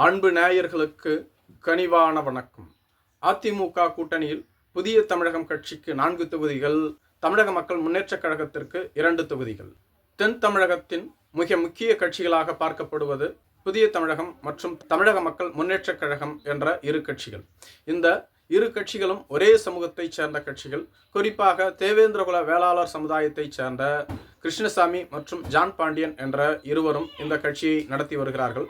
அன்பு நேயர்களுக்கு கனிவான வணக்கம். அதிமுக கூட்டணியில் புதிய தமிழகம் கட்சிக்கு நான்கு தொகுதிகள் தமிழக மக்கள் முன்னேற்றக் கழகத்திற்கு இரண்டு தொகுதிகள். தென் தமிழகத்தின் மிக முக்கிய கட்சிகளாக பார்க்கப்படுவது புதிய தமிழகம் மற்றும் தமிழக மக்கள் முன்னேற்றக் கழகம் என்ற இரு கட்சிகள். இந்த இரு கட்சிகளும் ஒரே சமூகத்தைச் சேர்ந்த கட்சிகள். குறிப்பாக தேவேந்திரகுல வேளாளர் சமுதாயத்தைச் சேர்ந்த கிருஷ்ணசாமி மற்றும் ஜான் பாண்டியன் என்ற இருவரும் இந்த கட்சியை நடத்தி வருகிறார்கள்.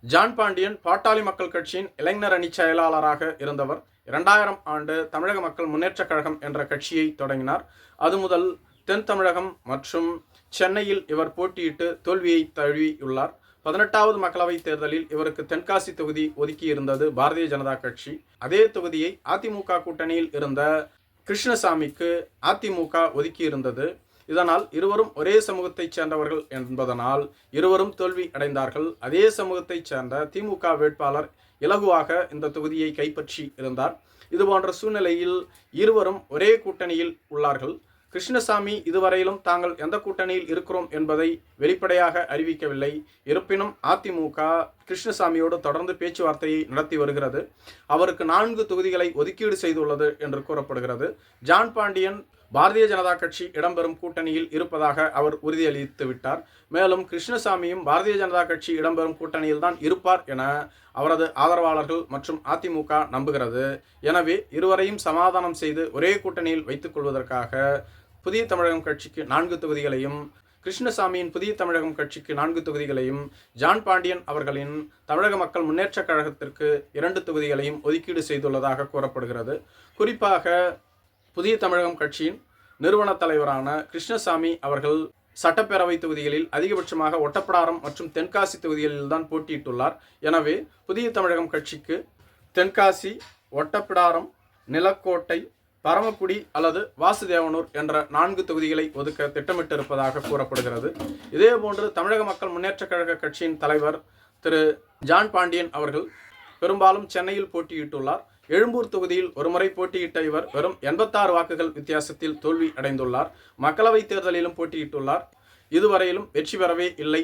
ஜான் பாண்டியன் பாட்டாளி மக்கள் கட்சியின் இளைஞர் அணி செயலாளராக இருந்தவர். இரண்டாயிரம் ஆண்டு தமிழக மக்கள் முன்னேற்றக் கழகம் என்ற கட்சியை தொடங்கினார். அது முதல் தென் தமிழகம் மற்றும் சென்னையில் இவர் போட்டியிட்டு தோல்வியை தழுவியுள்ளார். பதினெட்டாவது மக்களவைத் தேர்தலில் இவருக்கு தென்காசி தொகுதி ஒதுக்கியிருந்தது பாரதிய ஜனதா கட்சி. அதே தொகுதியை அதிமுக கூட்டணியில் இருந்த கிருஷ்ணசாமிக்கு அதிமுக ஒதுக்கியிருந்தது. இதனால் இருவரும் ஒரே சமூகத்தைச் சேர்ந்தவர்கள் என்பதனால் இருவரும் தோல்வி அடைந்தார்கள். அதே சமூகத்தைச் சேர்ந்த திமுக வேட்பாளர் இலகுவாக இந்த தொகுதியை கைப்பற்றி இருந்தார். இதுபோன்ற சூழ்நிலையில் இருவரும் ஒரே கூட்டணியில் உள்ளார்கள். கிருஷ்ணசாமி இதுவரையிலும் தாங்கள் எந்த கூட்டணியில் இருக்கிறோம் என்பதை வெளிப்படையாக அறிவிக்கவில்லை. இருப்பினும் அதிமுக கிருஷ்ணசாமியோடு தொடர்ந்து பேச்சுவார்த்தையை நடத்தி வருகிறது. அவருக்கு நான்கு தொகுதிகளை ஒதுக்கீடு செய்துள்ளது என்று கூறப்படுகிறது. ஜான் பாண்டியன் பாரதிய ஜனதா கட்சி இடம்பெறும் கூட்டணியில் இருப்பதாக அவர் உறுதியளித்து விட்டார். மேலும் கிருஷ்ணசாமியும் பாரதிய ஜனதா கட்சி இடம்பெறும் கூட்டணியில் தான் இருப்பார் என அவரது ஆதரவாளர்கள் மற்றும் அதிமுக நம்புகிறது. எனவே இருவரையும் சமாதானம் செய்து ஒரே கூட்டணியில் வைத்துக் கொள்வதற்காக புதிய தமிழகம் கட்சிக்கு நான்கு தொகுதிகளையும் கிருஷ்ணசாமியின் புதிய தமிழகம் கட்சிக்கு நான்கு தொகுதிகளையும் ஜான் பாண்டியன் அவர்களின் தமிழக மக்கள் முன்னேற்றக் கழகத்திற்கு இரண்டு தொகுதிகளையும் ஒதுக்கீடு செய்துள்ளதாக கூறப்படுகிறது. குறிப்பாக புதிய தமிழகம் கட்சியின் நிறுவன தலைவரான கிருஷ்ணசாமி அவர்கள் சட்டப்பேரவை தொகுதிகளில் அதிகபட்சமாக ஒட்டப்படாரம் மற்றும் தென்காசி தொகுதிகளில் தான் போட்டியிட்டுள்ளார். எனவே புதிய தமிழகம் கட்சிக்கு தென்காசி ஒட்டப்பிடாரம் நிலக்கோட்டை பரமக்குடி அல்லது வாசுதேவனூர் என்ற நான்கு தொகுதிகளை ஒதுக்க திட்டமிட்டிருப்பதாக கூறப்படுகிறது. இதேபோன்று தமிழக மக்கள் முன்னேற்றக் கழக கட்சியின் தலைவர் திரு ஜான் பாண்டியன் அவர்கள் பெரும்பாலும் சென்னையில் போட்டியிட்டுள்ளார். எழும்பூர் தொகுதியில் ஒருமுறை போட்டியிட்ட இவர் வெறும் எண்பத்தாறு வாக்குகள் வித்தியாசத்தில் தோல்வி அடைந்துள்ளார். மக்களவைத் தேர்தலிலும் போட்டியிட்டுள்ளார். இதுவரையிலும் வெற்றி பெறவே இல்லை.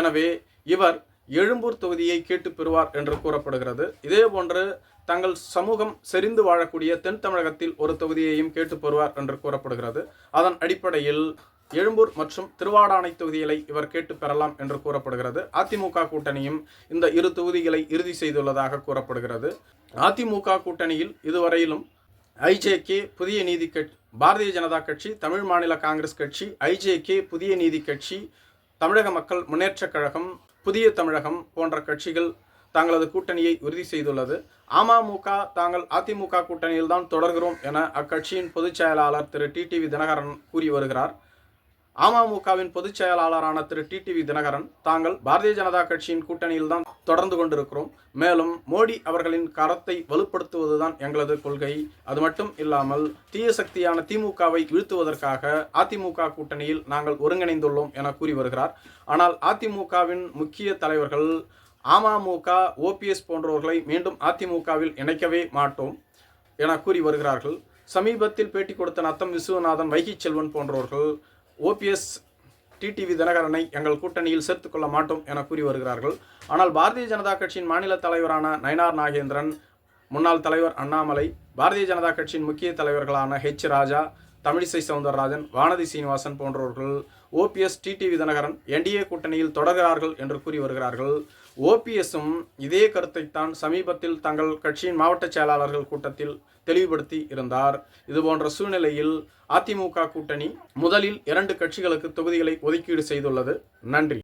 எனவே இவர் எழும்பூர் தொகுதியை கேட்டு பெறுவார் என்று கூறப்படுகிறது. இதேபோன்று தங்கள் சமூகம் செறிந்து வாழக்கூடிய தென் தமிழகத்தில் ஒரு தொகுதியையும் கேட்டு பெறுவார் என்று கூறப்படுகிறது. அதன் அடிப்படையில் எழும்பூர் மற்றும் திருவாடானை தொகுதிகளை இவர் கேட்டு பெறலாம் என்று கூறப்படுகிறது. அதிமுக கூட்டணியும் இந்த இரு தொகுதிகளை இறுதி செய்துள்ளதாக கூறப்படுகிறது. அதிமுக கூட்டணியில் இதுவரையிலும் ஐஜேகே புதிய நீதி கட்சி பாரதிய ஜனதா கட்சி தமிழ் மாநில காங்கிரஸ் கட்சி ஐஜேகே புதிய நீதி கட்சி தமிழக மக்கள் முன்னேற்றக் கழகம் புதிய தமிழகம் போன்ற கட்சிகள் தங்களது கூட்டணியை உறுதி செய்துள்ளது. அமமுக தாங்கள் அதிமுக கூட்டணியில் தான் தொடர்கிறோம் என அக்கட்சியின் பொதுச் செயலாளர் திரு டிடிவி தினகரன் கூறி வருகிறார். அமமுகவின் பொதுச் செயலாளரான திரு. டிடிவி தினகரன் தாங்கள் பாரதிய ஜனதா கட்சியின் கூட்டணியில் தான் தொடர்ந்து கொண்டிருக்கிறோம். மேலும் மோடி அவர்களின் கரத்தை வலுப்படுத்துவதுதான் எங்களது கொள்கை. அது மட்டும் இல்லாமல் தீய சக்தியான திமுகவை வீழ்த்துவதற்காக அதிமுக கூட்டணியில் நாங்கள் ஒருங்கிணைந்துள்ளோம் என கூறி வருகிறார். ஆனால் அதிமுகவின் முக்கிய தலைவர்கள் அமமுக ஓபிஎஸ் போன்றவர்களை மீண்டும் அதிமுகவில் இணைக்கவே மாட்டோம் என கூறி வருகிறார்கள். சமீபத்தில் பேட்டி கொடுத்த நத்தம் விஸ்வநாதன் வைகை செல்வன் போன்றவர்கள் ஓபிஎஸ் டிடிவி தினகரனை எங்கள் கூட்டணியில் சேர்த்துக்கொள்ள மாட்டோம் என கூறி வருகிறார்கள். ஆனால் பாரதிய ஜனதா கட்சியின் மாநில தலைவரான நயனார் நாகேந்திரன் முன்னாள் தலைவர் அண்ணாமலை பாரதிய ஜனதா கட்சியின் முக்கிய தலைவர்களான ஹெச் ராஜா தமிழிசை சவுந்தரராஜன் வானதி சீனிவாசன் போன்றவர்கள் ஓபிஎஸ் டிடிவி தினகரன் என்டிஏ கூட்டணியில் தொடர்கிறார்கள் என்று கூறி வருகிறார்கள். ஓபிஎஸும் இதே கருத்தைத்தான் சமீபத்தில் தங்கள் கட்சியின் மாவட்ட செயலாளர்கள் கூட்டத்தில் தெளிவுபடுத்தி இருந்தார். இதுபோன்ற சூழ்நிலையில் அதிமுக கூட்டணி முதலில் இரண்டு கட்சிகளுக்கு தொகுதிகளை ஒதுக்கீடு செய்துள்ளது. நன்றி.